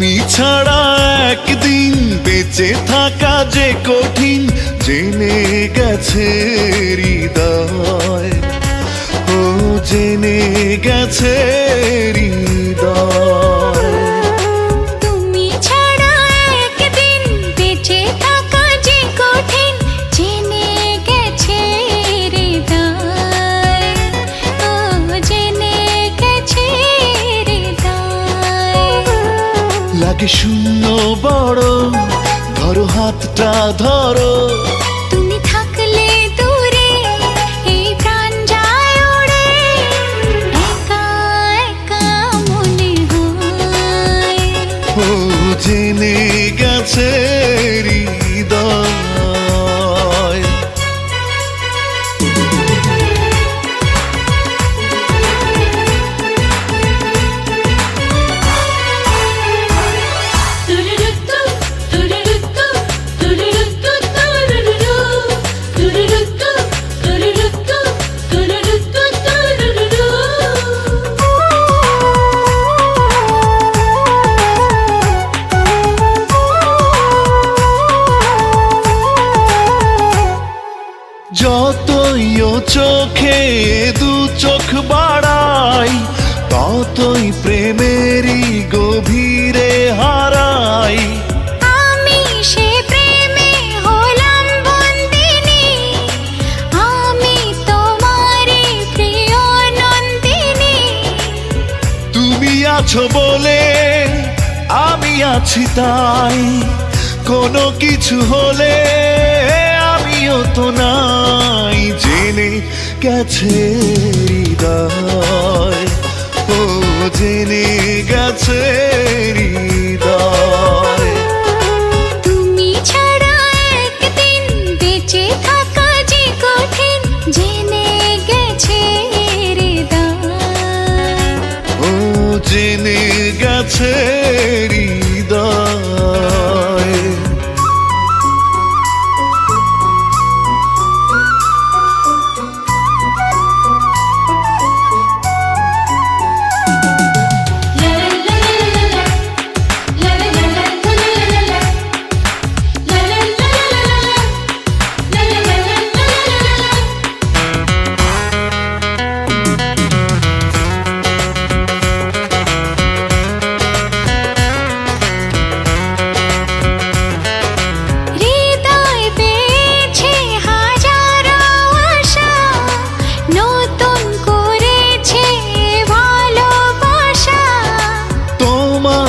তুমি ছাড়া একদিন বেঁচে থাকা যে কঠিন জেনে গেছে হৃদয়। লাগে শূন্য বড় ধরো হাতটা ধরো। তুমি থাকলে দূরে এই প্রাণ যায় ওড়ে একা একা মনে হয়। ও জেনে গেছে চোখে দু চোখ বাড়াই ততই প্রেমেরই গভীরে হারাই। আমি সে প্রেমে হলাম বন্দিনী আমি তোমারই প্রিয় নন্দিনী। তুমি আছো বলে আমি আছি তাই কোনো কিছু হলে গেছে হৃদয় ও জেনে গেছে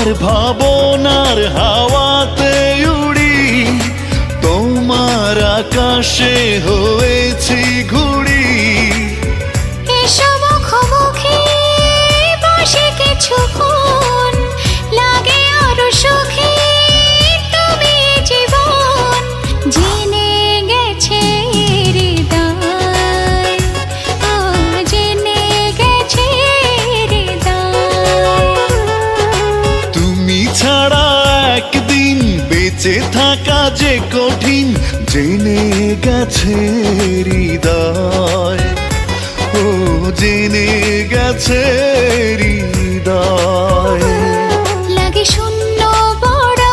তোমার ভাবনার হাওয়াতে উড়ি তোমার আকাশে হয়েছি ঘুড়ি বেঁচে থাকা যে কঠিন জেনে গেছে হৃদয়। ও জেনে গেছে হৃদয়। লাগে শূন্য বড়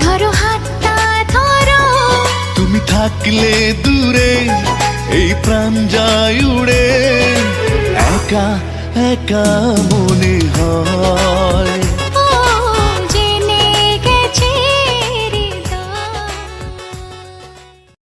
ধরো হাতটা ধরো। তুমি থাকলে দূরে এই প্রাণ যায় উড়ে। একা একা মনে